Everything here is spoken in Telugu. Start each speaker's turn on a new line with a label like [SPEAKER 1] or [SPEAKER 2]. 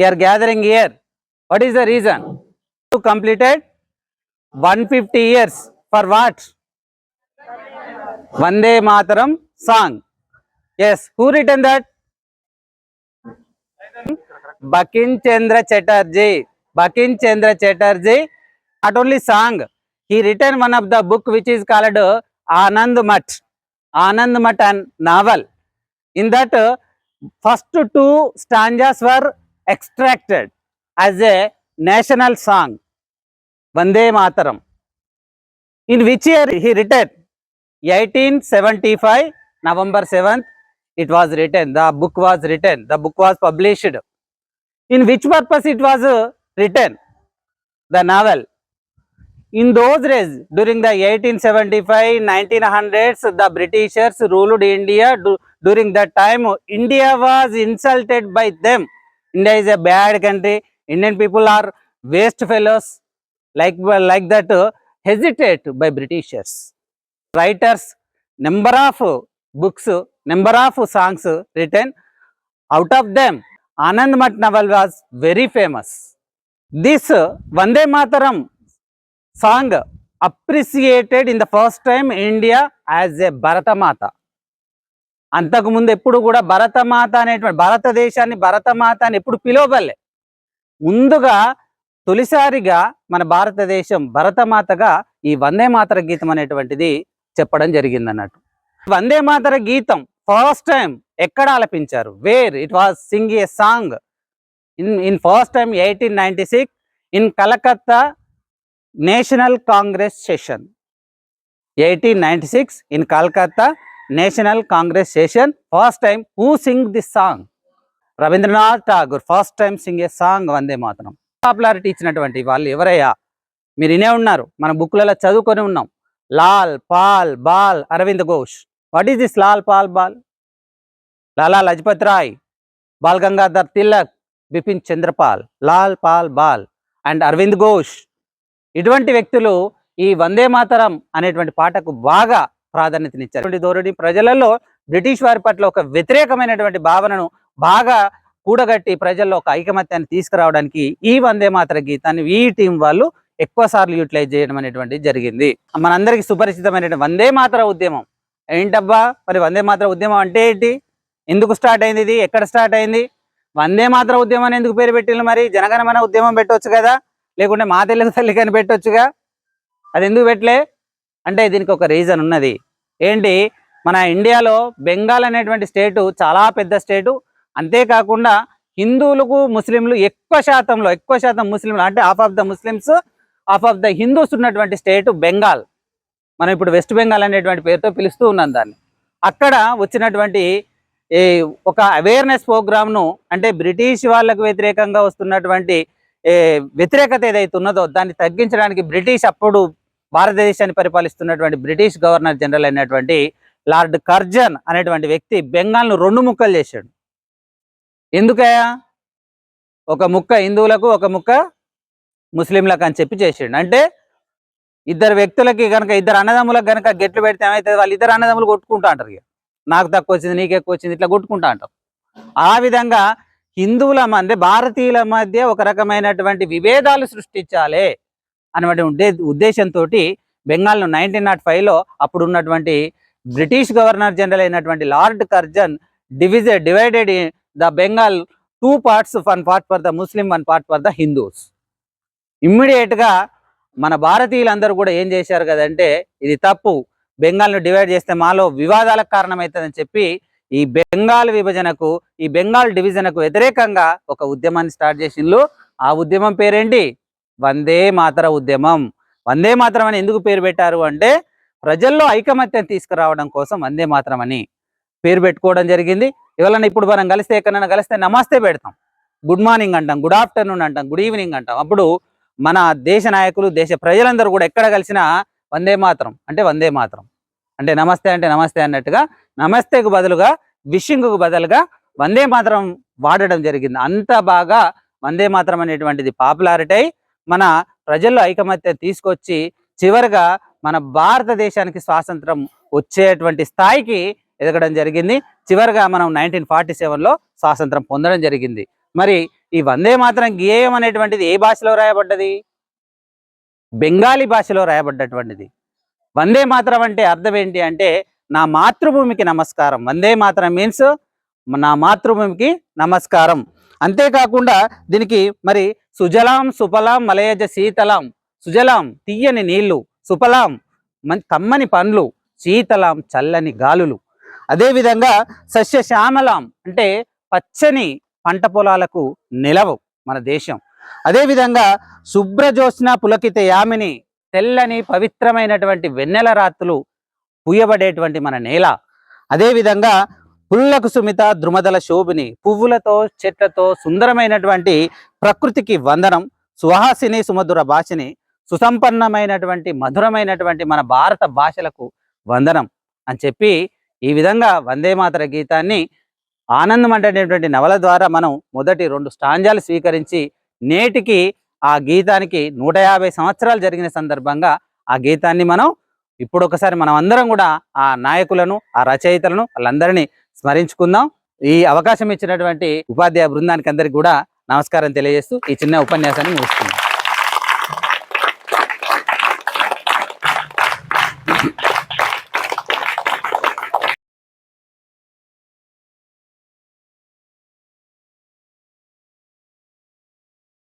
[SPEAKER 1] we are gathering here. What is the reason? To completed 150 years. For what? Vande Mataram song. Yes, who written that? Bakin Chandra Chatterjee. Bakin Chandra Chatterjee. Not only song, he written one of the book which is called Anand Mat. Anand Mat and novel. In that, first two stanzas were extracted as a national song. Vande Mataram. In which year he written? 1875, November 7th, it was written. The book was written. The book was published. In which purpose it was written? The novel. In those days, during the 1875, 1900s, the Britishers ruled India. Du- during that time, India was insulted by them. India is a bad country. Indian people are waste fellows like, like that uh, hesitate by Britishers. Writers, number of books, number of songs written. Out of them, Anand Mat was very famous. This uh, Vande Mataram song appreciated in the first time India as a Bharatamata. Mata. అంతకుముందు ఎప్పుడు కూడా భరతమాత అనేటువంటి భారతదేశాన్ని భరతమాత అని ఎప్పుడు పిలువబల్లే ముందుగా తొలిసారిగా మన భారతదేశం భరతమాతగా ఈ వందే మాతర గీతం అనేటువంటిది చెప్పడం జరిగింది అన్నట్టు వందే మాతర గీతం ఫస్ట్ టైం ఎక్కడ ఆలపించారు? Where? It was sing a song. In in first time eighteen ninety six in Calcutta National Congress session. Eighteen ninety six in Calcutta National Congress session first time who sing this song? Rabindranath Tagore first time sing a song Vande Mataram. Popularity ఇచ్చినటువంటి వాళ్ళు ఎవరయ్యా? మీరు వినే ఉన్నారు మన బుక్లలో చదువుకొని ఉన్నాం. Lal Pal Bal Aravind Ghosh. What is this Lal Pal Bal? Lala Lajpat Rai Bal Gangadhar Tilak Bipin Chandrapal Lal Pal Bal and Aravind Ghosh. ఇటువంటి వ్యక్తులు ఈ వందే మాతరం అనేటువంటి పాటకు బాగా ప్రాధాన్యతనిచ్చారు. ధోరణి ప్రజలలో బ్రిటిష్ వారి పట్ల ఒక వ్యతిరేకమైనటువంటి భావనను బాగా కూడగట్టి ప్రజల్లో ఒక ఐకమత్యాన్ని తీసుకురావడానికి ఈ వందే మాత్ర గీతాన్ని ఈ టీం వాళ్ళు ఎక్కువ సార్లు యూటిలైజ్ చేయడం అనేటువంటిది జరిగింది. మనందరికీ సుపరిచితమైనటువంటి వందే మాత్ర ఉద్యమం. ఏంటబ్బా? మరి వందే మాత్ర ఉద్యమం అంటే ఏంటి? ఎందుకు స్టార్ట్ అయింది ఇది? ఎక్కడ స్టార్ట్ అయింది? వందే మాత్ర ఉద్యమం అని ఎందుకు పేరు పెట్టిండ్రు మరి? జనగణమన ఉద్యమం పెట్టొచ్చు కదా? లేకుంటే మా తెలుగు తల్లికని పెట్టొచ్చుగా అది ఎందుకు పెట్టలే? అంటే దీనికి ఒక రీజన్ ఉన్నది. ఏంటి? మన ఇండియాలో బెంగాల్ అనేటువంటి స్టేటు చాలా పెద్ద స్టేటు. అంతేకాకుండా హిందువులకు ముస్లింలు ఎక్కువ శాతంలో ఎక్కువ శాతం ముస్లింలు అంటే half of the Muslims half of the Hindus ఉన్నటువంటి స్టేటు బెంగాల్. మనం ఇప్పుడు వెస్ట్ బెంగాల్ అనేటువంటి పేరుతో పిలుస్తూ ఉన్నాం దాన్ని. అక్కడ వచ్చినటువంటి ఈ ఒక అవేర్నెస్ ప్రోగ్రామ్ను అంటే బ్రిటిష్ వాళ్ళకు వ్యతిరేకంగా వస్తున్నటువంటి వ్యతిరేకత ఏదైతే ఉన్నదో దాన్ని తగ్గించడానికి బ్రిటిష్ అప్పుడు భారతదేశాన్ని పరిపాలిస్తున్నటువంటి బ్రిటిష్ గవర్నర్ జనరల్ అయినటువంటి లార్డ్ కర్జన్ అనేటువంటి వ్యక్తి బెంగాల్ను రెండు ముక్కలు చేశాడు. ఎందుకయా ఒక ముక్క హిందువులకు ఒక ముక్క ముస్లింలకు అని చెప్పి చేసాడు అంటే ఇద్దరు వ్యక్తులకి కనుక ఇద్దరు అన్నదమ్ములకు కనుక గెట్లు పెడితే ఏమవుతుంది వాళ్ళు ఇద్దరు అన్నదమ్ములు కొట్టుకుంటా అంటారు ఇక. నాకు తక్కువ వచ్చింది నీకు ఎక్కువ వచ్చింది ఇట్లా కొట్టుకుంటా అంటారు. ఆ విధంగా హిందువుల మధ్య భారతీయుల మధ్య ఒక రకమైనటువంటి విభేదాలు సృష్టించాలి. అనేటువంటి ఉద్దే ఉద్దేశంతో బెంగాల్ను నైన్టీన్ నాట్ ఫైవ్లో అప్పుడు ఉన్నటువంటి బ్రిటిష్ గవర్నర్ జనరల్ అయినటువంటి lord Curzon డివిజెడ్ divided the Bengal two parts one part for the Muslim one part for the Hindus. ఇమ్మీడియట్గా మన భారతీయులందరూ కూడా ఏం చేశారు కదంటే ఇది తప్పు. బెంగాల్ను డివైడ్ చేస్తే మాలో వివాదాలకు కారణమవుతుందని చెప్పి ఈ బెంగాల్ విభజనకు ఈ బెంగాల్ డివిజన్కు వ్యతిరేకంగా ఒక ఉద్యమాన్ని స్టార్ట్ చేసిండ్రు ఆ ఉద్యమం పేరేంటి? వందే మాతర ఉద్యమం. వందే మాతరం అని ఎందుకు పేరు పెట్టారు అంటే ప్రజల్లో ఐకమత్యం తీసుకురావడం కోసం వందే మాతరం అని పేరు పెట్టుకోవడం జరిగింది. ఎవరన్నా ఇప్పుడు మనం కలిస్తే ఎక్కడైనా కలిస్తే నమస్తే పెడతాం. గుడ్ మార్నింగ్ అంటాం గుడ్ ఆఫ్టర్నూన్ అంటాం గుడ్ ఈవినింగ్ అంటాం. అప్పుడు మన దేశ నాయకులు దేశ ప్రజలందరూ కూడా ఎక్కడ కలిసినా వందే మాత్రం అంటే వందే మాత్రం. అంటే నమస్తే అంటే నమస్తే అన్నట్టుగా నమస్తేకు బదులుగా విషింగ్కు బదులుగా వందే మాత్రం వాడడం జరిగింది. అంత బాగా వందే మాత్రం అనేటువంటిది పాపులారిటీ మన ప్రజల్లో ఐకమత్య తీసుకొచ్చి చివరిగా మన భారతదేశానికి స్వాతంత్రం వచ్చేటువంటి స్థాయికి ఎదగడం జరిగింది. చివరిగా మనం నైన్టీన్ ఫార్టీ సెవెన్లో స్వాతంత్రం పొందడం జరిగింది. మరి ఈ వందే మాత్రం గేయం అనేటువంటిది ఏ భాషలో రాయబడ్డది? బెంగాలీ భాషలో రాయబడ్డటువంటిది. వందే మాత్రం అంటే అర్థం ఏంటి అంటే నా మాతృభూమికి నమస్కారం. వందే మాత్రం మీన్స్ నా మాతృభూమికి నమస్కారం. అంతేకాకుండా దీనికి మరి సుజలాం సుఫలాం మలయజ శీతలాం సుజలాం తీయని నీళ్ళు సుఫలాం కమ్మని పండ్లు శీతలాం చల్లని గాలులు. అదేవిధంగా సస్యశ్యామలాం అంటే పచ్చని పంట పొలాలకు నిలవు మన దేశం. అదేవిధంగా శుభ్రజ్యోత్స్న పులకిత యామిని తెల్లని పవిత్రమైనటువంటి వెన్నెల రాత్రులు పూయబడేటువంటి మన నేల. అదేవిధంగా పుల్లకు సుమిత ద్రుమదల శోభిని పువ్వులతో చెట్లతో సుందరమైనటువంటి ప్రకృతికి వందనం సుహాసిని సుమధుర భాషని సుసంపన్నమైనటువంటి మధురమైనటువంటి మన భారత భాషలకు వందనం అని చెప్పి ఈ విధంగా వందే మాతర గీతాన్ని ఆనందం అనేటువంటి నవల ద్వారా మనం మొదటి రెండు స్టాంజాలు స్వీకరించి నేటికి ఆ గీతానికి నూట యాభై సంవత్సరాలు జరిగిన సందర్భంగా ఆ గీతాన్ని మనం ఇప్పుడు ఒకసారి మనం అందరం కూడా ఆ నాయకులను ఆ రచయితలను వాళ్ళందరినీ స్మరించుకుందాం. ఈ అవకాశం ఇచ్చినటువంటి ఉపాధ్యాయ బృందానికి అందరికి కూడా నమస్కారం తెలియజేస్తూ ఈ చిన్న ఉపన్యాసాన్ని ముగిస్తున్నాం.